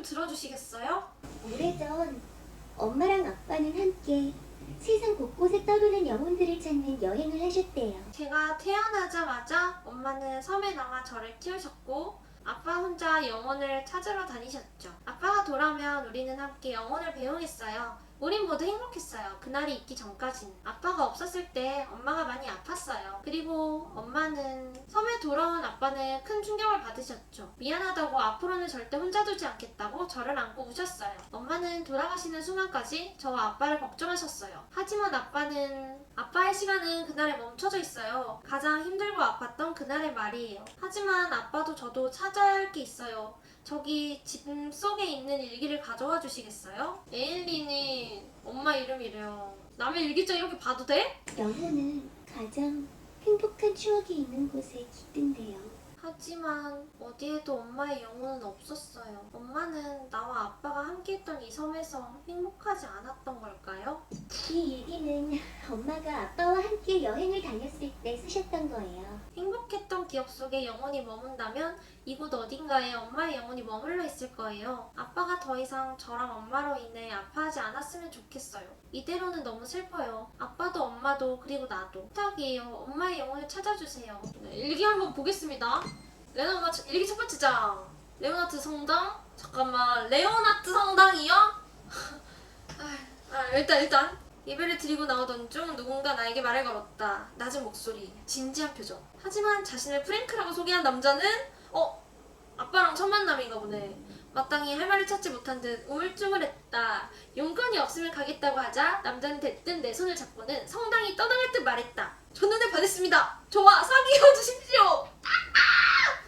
좀 들어주시겠어요? 오래전 엄마랑 아빠는 함께 세상 곳곳에 떠도는 영혼들을 찾는 여행을 하셨대요. 제가 태어나자마자 엄마는 섬에 남아 저를 키우셨고 아빠 혼자 영혼을 찾으러 다니셨죠. 아빠가 돌아오면 우리는 함께 영혼을 배웅했어요. 우린 모두 행복했어요. 그날이 있기 전까지는. 아빠가 없었을 때 엄마가 많이 아팠어요. 그리고 엄마는 섬에 돌아온 아빠는 큰 충격을 받으셨죠. 미안하다고 앞으로는 절대 혼자 두지 않겠다고 저를 안고 우셨어요. 엄마는 돌아가시는 순간까지 저와 아빠를 걱정하셨어요. 하지만 아빠는 아빠의 시간은 그날에 멈춰져 있어요. 가장 힘들고 아팠던 그날의 말이에요. 하지만 아빠도 저도 찾아야 할 게 있어요. 저기 집 속에 있는 일기를 가져와 주시겠어요? 에일리는 엄마 이름이래요. 남의 일기장 이렇게 봐도 돼? 영혼은 가장 행복한 추억이 있는 곳에 깃든대요. 하지만 어디에도 엄마의 영혼은 없었어요. 엄마는 나와 아빠가 함께했던 이 섬에서 행복하지 않았던 걸까요? 이 일기는 엄마가 아빠와 함께 여행을 다녔을 때 쓰셨던 거예요. 기억 속에 영혼이 머문다면 이곳 어딘가에 엄마의 영혼이 머물러 있을 거예요. 아빠가 더 이상 저랑 엄마로 인해 아파하지 않았으면 좋겠어요. 이대로는 너무 슬퍼요. 아빠도 엄마도 그리고 나도. 부탁이에요. 엄마의 영혼을 찾아주세요. 네, 일기 한번 보겠습니다. 첫- 일기 첫 번째 장. 레오나트 성당? 잠깐만. 레오나트 성당이요? 아, 아, 일단 일단 예배를 드리고 나오던 중 누군가 나에게 말을 걸었다. 낮은 목소리, 진지한 표정. 하지만 자신을 프랭크라고 소개한 남자는 어 아빠랑 첫 만남인가 보네. 마땅히 할 말을 찾지 못한 듯 우물쭈물했다. 용건이 없으면 가겠다고 하자 남자는 대뜸 내 손을 잡고는 성당이 떠나갈 듯 말했다. 첫눈에 반했습니다. 저와 사귀어 주십시오.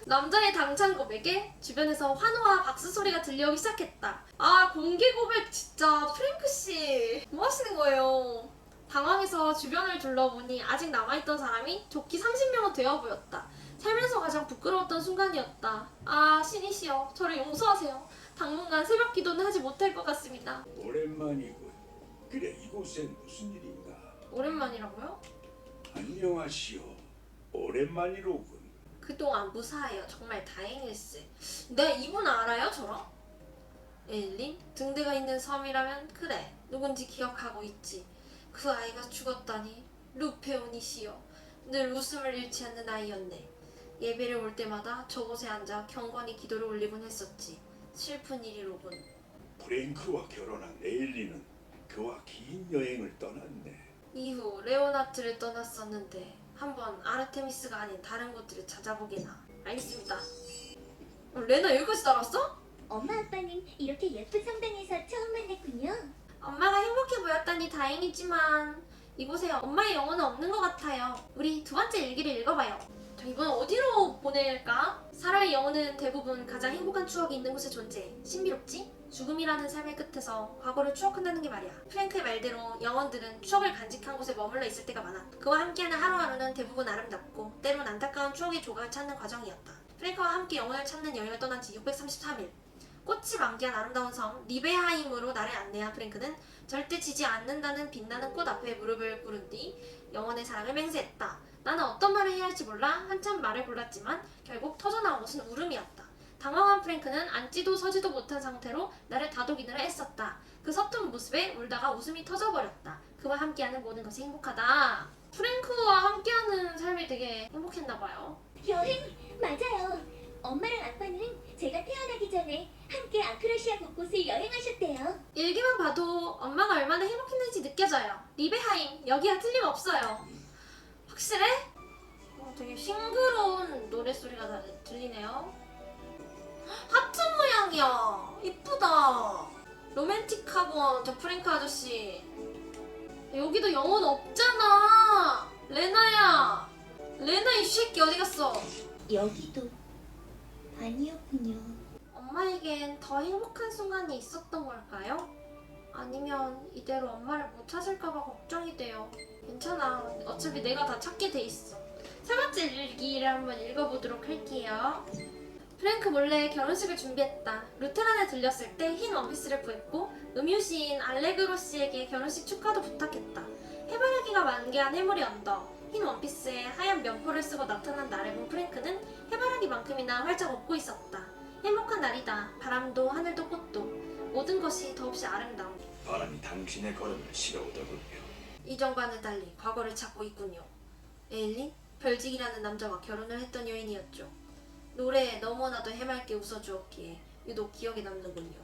남자의 당찬 고백에 주변에서 환호와 박수 소리가 들려오기 시작했다. 아 공개 고백 진짜 프랭크 씨. 뭐 하시는 거예요? 당황해서 주변을 둘러보니 아직 남아있던 사람이 좋기 30명은 되어 보였다. 살면서 가장 부끄러웠던 순간이었다. 아 신이시여 저를 용서하세요. 당분간 새벽 기도는 하지 못할 것 같습니다. 오랜만이군. 그래 이곳엔 무슨 일인가? 오랜만이라고요? 안녕하시오. 오랜만이로군. 그동안 무사하여 정말 다행일세. 네, 이분 알아요, 저랑? 엘린? 등대가 있는 섬이라면 그래. 누군지 기억하고 있지. 그 아이가 죽었다니. 루페온이시여. 늘 웃음을 잃지 않는 아이였네. 예배를 올 때마다 저곳에 앉아 경건히 기도를 올리곤 했었지. 슬픈 일이로군. 프랭크와 결혼한 에일리는 그와 긴 여행을 떠났네. 이후 레오나트를 떠났었는데 한번 아르테미스가 아닌 다른 곳들을 찾아보게나. 알겠습니다. 어, 레나 여기까지 따라왔어? 엄마 아빠는 이렇게 예쁜 성당에서 처음 만났군요. 엄마가 행복해 보였다니 다행이지만 이곳에 엄마의 영혼은 없는 것 같아요. 우리 두 번째 일기를 읽어봐요. 자, 이번 어디로 보낼까? 사람의 영혼은 대부분 가장 행복한 추억이 있는 곳에 존재해. 신비롭지? 죽음이라는 삶의 끝에서 과거를 추억한다는 게 말이야. 프랭크의 말대로 영혼들은 추억을 간직한 곳에 머물러 있을 때가 많아. 그와 함께하는 하루하루는 대부분 아름답고 때론 안타까운 추억의 조각을 찾는 과정이었다. 프랭크와 함께 영혼을 찾는 여행을 떠난 지 633일. 꽃이 만개한 아름다운 섬 리베하임으로 나를 안내한 프랭크는 절대 지지 않는다는 빛나는 꽃 앞에 무릎을 꿇은 뒤 영혼의 사랑을 맹세했다. 나는 어떤 말을 해야 할지 몰라 한참 말을 골랐지만 결국 터져나온 것은 울음이었다. 당황한 프랭크는 앉지도 서지도 못한 상태로 나를 다독이느라 애썼다. 그 서툰 모습에 울다가 웃음이 터져버렸다. 그와 함께하는 모든 것이 행복하다. 프랭크와 함께하는 삶이 되게 행복했나 봐요. 여행 맞아요. 엄마랑 아빠는 제가 태어나기 전에 함께 아크로시아 곳곳을 여행하셨대요. 일기만 봐도 엄마가 얼마나 행복했는지 느껴져요. 리베하임 여기야 틀림없어요. 확실해? 어, 되게 싱그러운 노랫소리가 나- 들리네요. 하트 모양이야. 이쁘다. 로맨틱하고 저 프랭크 아저씨. 여기도 영혼 없잖아. 레나야. 레나 이 새끼 어디 갔어? 여기도 아니었군요. 엄마에겐 더 행복한 순간이 있었던 걸까요? 아니면 이대로 엄마를 못 찾을까봐 걱정이 돼요. 괜찮아. 어차피 내가 다 찾게 돼 있어. 세 번째 일기를 한번 읽어보도록 할게요. 프랭크 몰래 결혼식을 준비했다. 루테란에 들렸을 때 흰 원피스를 구했고 음유시인 알레그로 씨에게 결혼식 축하도 부탁했다. 해바라기가 만개한 해물이 언덕. 흰 원피스에 하얀 면포를 쓰고 나타난 나를 본 프랭크는 해바라기만큼이나 활짝 웃고 있었다. 행복한 날이다. 바람도 하늘도 꽃도 모든 것이 더없이 아름다움. 바람이 당신의 걸음을 실어오더군요. 이전과는 달리 과거를 찾고 있군요. 에일린? 별직이라는 남자와 결혼을 했던 여인이었죠. 노래에 너무나도 해맑게 웃어주었기에 유독 기억에 남는군요.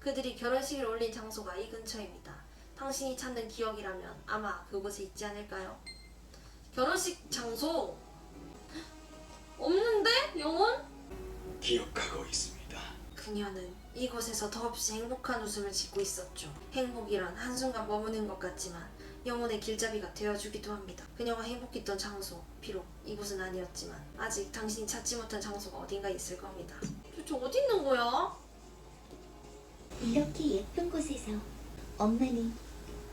그들이 결혼식을 올린 장소가 이 근처입니다. 당신이 찾는 기억이라면 아마 그곳에 있지 않을까요? 결혼식 장소? 없는데? 영혼? 기억하고 있습니다. 그녀는 이곳에서 더없이 행복한 웃음을 짓고 있었죠. 행복이란 한순간 머무는 것 같지만 영혼의 길잡이가 되어주기도 합니다. 그녀가 행복했던 장소, 비록 이곳은 아니었지만 아직 당신이 찾지 못한 장소가 어딘가 있을 겁니다. 도대체 어디 있는 거야? 이렇게 예쁜 곳에서 엄마는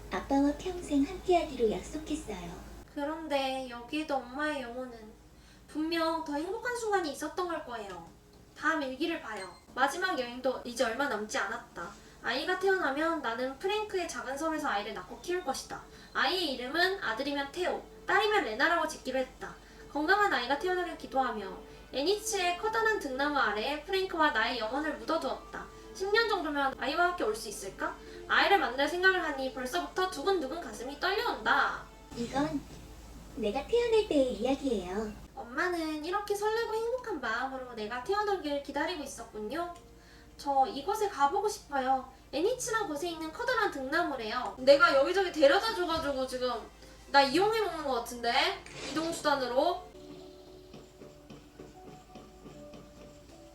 아빠와 평생 함께하기로 약속했어요. 그런데 여기에도 엄마의 영혼은 분명 더 행복한 순간이 있었던 걸 거예요. 다음 일기를 봐요. 마지막 여행도 이제 얼마 남지 않았다. 아이가 태어나면 나는 프랭크의 작은 섬에서 아이를 낳고 키울 것이다. 아이의 이름은 아들이면 테오, 딸이면 레나라고 짓기로 했다. 건강한 아이가 태어나길 기도하며 애니츠의 커다란 등나무 아래에 프랭크와 나의 영혼을 묻어두었다. 10년 정도면 아이와 함께 올 수 있을까? 아이를 만날 생각을 하니 벌써부터 두근두근 가슴이 떨려온다. 이건 내가 태어날 때의 이야기예요. 엄마는 이렇게 설레고 행복한 마음으로 내가 태어나길 기다리고 있었군요. 저 이곳에 가보고 싶어요. 애니츠란 곳에 있는 커다란 등나무래요. 내가 여기저기 데려다 줘가지고 지금 나 이용해 먹는 것 같은데 이동 수단으로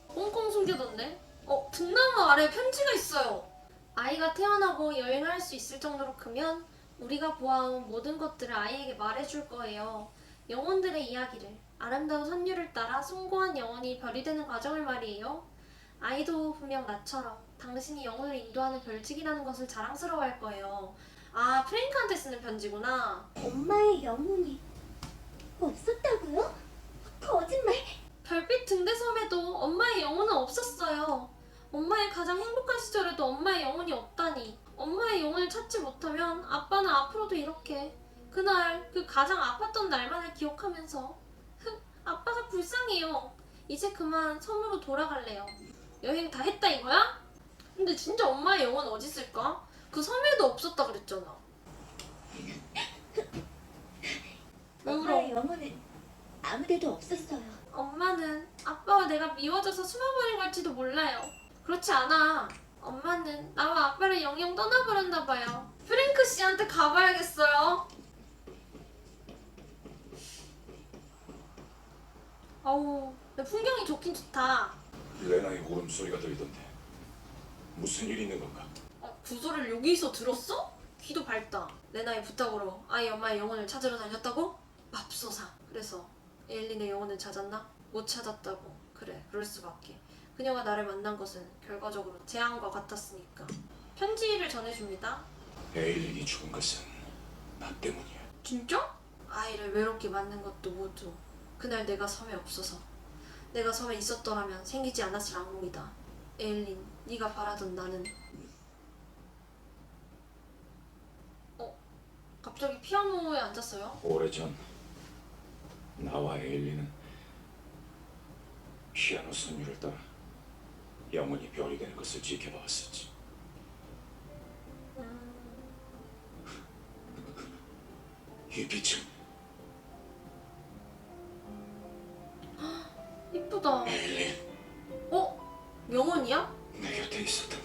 꽁꽁 숨겨뒀네. 어 등나무 아래 편지가 있어요. 아이가 태어나고 여행을 할수 있을 정도로 크면 우리가 보아온 모든 것들을 아이에게 말해줄 거예요. 영혼들의 이야기를 아름다운 선율을 따라 숭고한 영혼이 별이 되는 과정을 말이에요. 아이도 분명 나처럼 당신이 영혼을 인도하는 별칙이라는 것을 자랑스러워할 거예요. 아 프랭크한테 쓰는 편지구나. 엄마의 영혼이 없었다고요? 거짓말. 별빛 등대섬에도 엄마의 영혼은 없었어요. 엄마의 가장 행복한 시절에도 엄마의 영혼이 없다니. 엄마의 영혼을 찾지 못하면 아빠는 앞으로도 이렇게 그날 그 가장 아팠던 날만을 기억하면서 불쌍해요. 이제 그만 섬으로 돌아갈래요. 여행 다 했다 이거야? 근데 진짜 엄마의 영혼 어디 있을까? 그 섬에도 없었다 그랬잖아. 왜 울어? 엄마의 영혼은 아무데도 없었어요. 엄마는 아빠와 내가 미워져서 숨어버린 걸지도 몰라요. 그렇지 않아. 엄마는 나와 아빠를 영영 떠나버렸나 봐요. 프랭크 씨한테 가봐야겠어요. 근데 풍경이 좋긴 좋다. 레나의 울음소리가 들리던데 무슨 일이 있는 건가? 어, 구조를 여기서 들었어? 귀도 밝다. 레나의 부탁으로 아이 엄마의 영혼을 찾으러 다녔다고? 맙소사. 그래서 에일린의 영혼을 찾았나? 못 찾았다고. 그래, 그럴 수밖에. 그녀가 나를 만난 것은 결과적으로 재앙과 같았으니까. 편지를 전해줍니다. 에일린이 죽은 것은 나 때문이야. 진짜? 아이를 외롭게 만든 것도 모두 그날 내가 섬에 없어서 내가 섬에 있었더라면 생기지 않았을 악몽이다. 에일린, 네가 바라던 나는 어? 갑자기 피아노에 앉았어요? 오래전 나와 에일린은 피아노 선율을 따라 영원히 별이 되는 것을 지켜봐왔었지. 이 빛은 내 곁에 있었다니.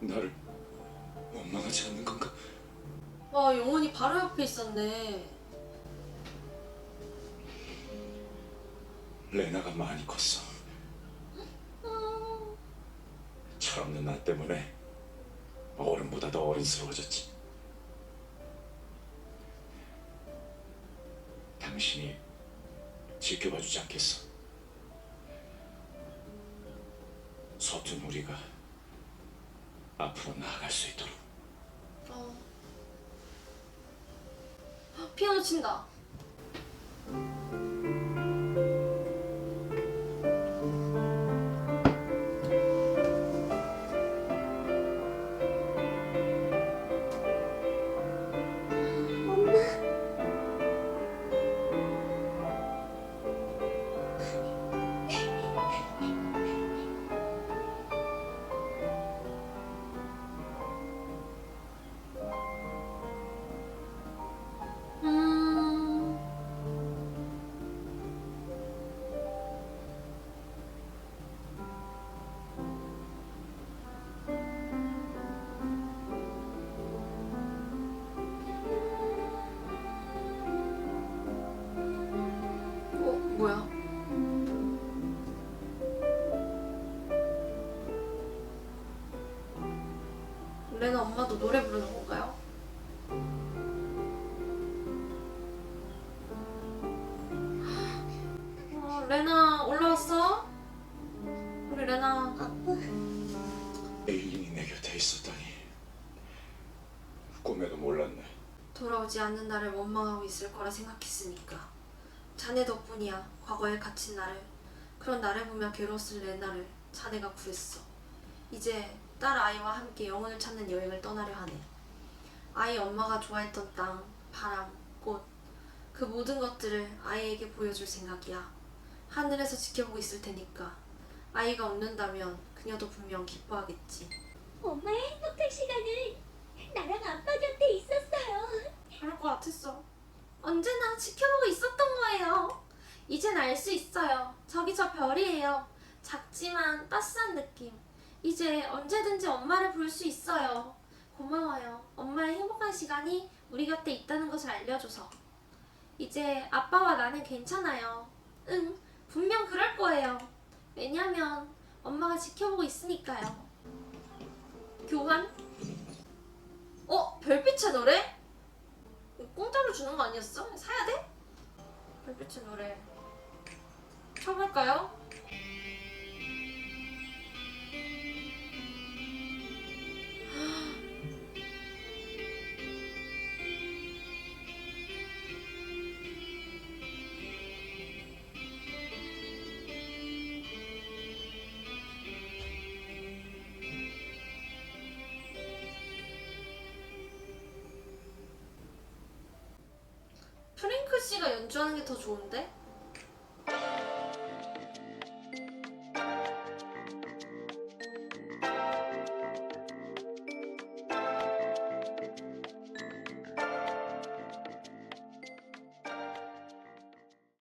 나를 원망하지 않는 건가? 와, 영혼이 바로 옆에 있었네. 레나가 많이 컸어. 음, 철없는 나 때문에 어른보다 더 어른스러워졌지. 당신이 지켜봐주지 않겠어. 서툰 우리가 앞으로 나아갈 수 있도록. 어. 헉, 피아노 친다. 레나 엄마도 노래 부르는 건가요? 어, 레나 올라왔어? 우리 레나 에일린이 내 곁에 있었다니. 꿈에도 몰랐네. 돌아오지 않는 나를 원망하고 있을 거라 생각했으니까 자네 덕분이야 과거에 갇힌 나를 그런 나를 보며 괴로웠을 레나를 자네가 구했어 이제 딸 아이와 함께 영혼을 찾는 여행을 떠나려 하네 아이 엄마가 좋아했던 땅, 바람, 꽃 그 모든 것들을 아이에게 보여줄 생각이야 하늘에서 지켜보고 있을 테니까 아이가 웃는다면 그녀도 분명 기뻐하겠지 엄마의 행복한 시간을 나랑 아빠 곁에 있었어요. 그럴 것 같았어. 언제나 지켜보고 있었던 거예요. 이젠 알 수 있어요. 저기 저 별이에요. 작지만 따스한 느낌. 이제 언제든지 엄마를 볼 수 있어요. 고마워요. 엄마의 행복한 시간이 우리 곁에 있다는 것을 알려줘서. 이제 아빠와 나는 괜찮아요. 응, 분명 그럴 거예요. 왜냐면 엄마가 지켜보고 있으니까요. 교환? 어? 별빛의 노래? 공짜로 주는 거 아니었어? 사야 돼? 별빛의 노래 켜볼까요? 씨가 연주하는 게 더 좋은데?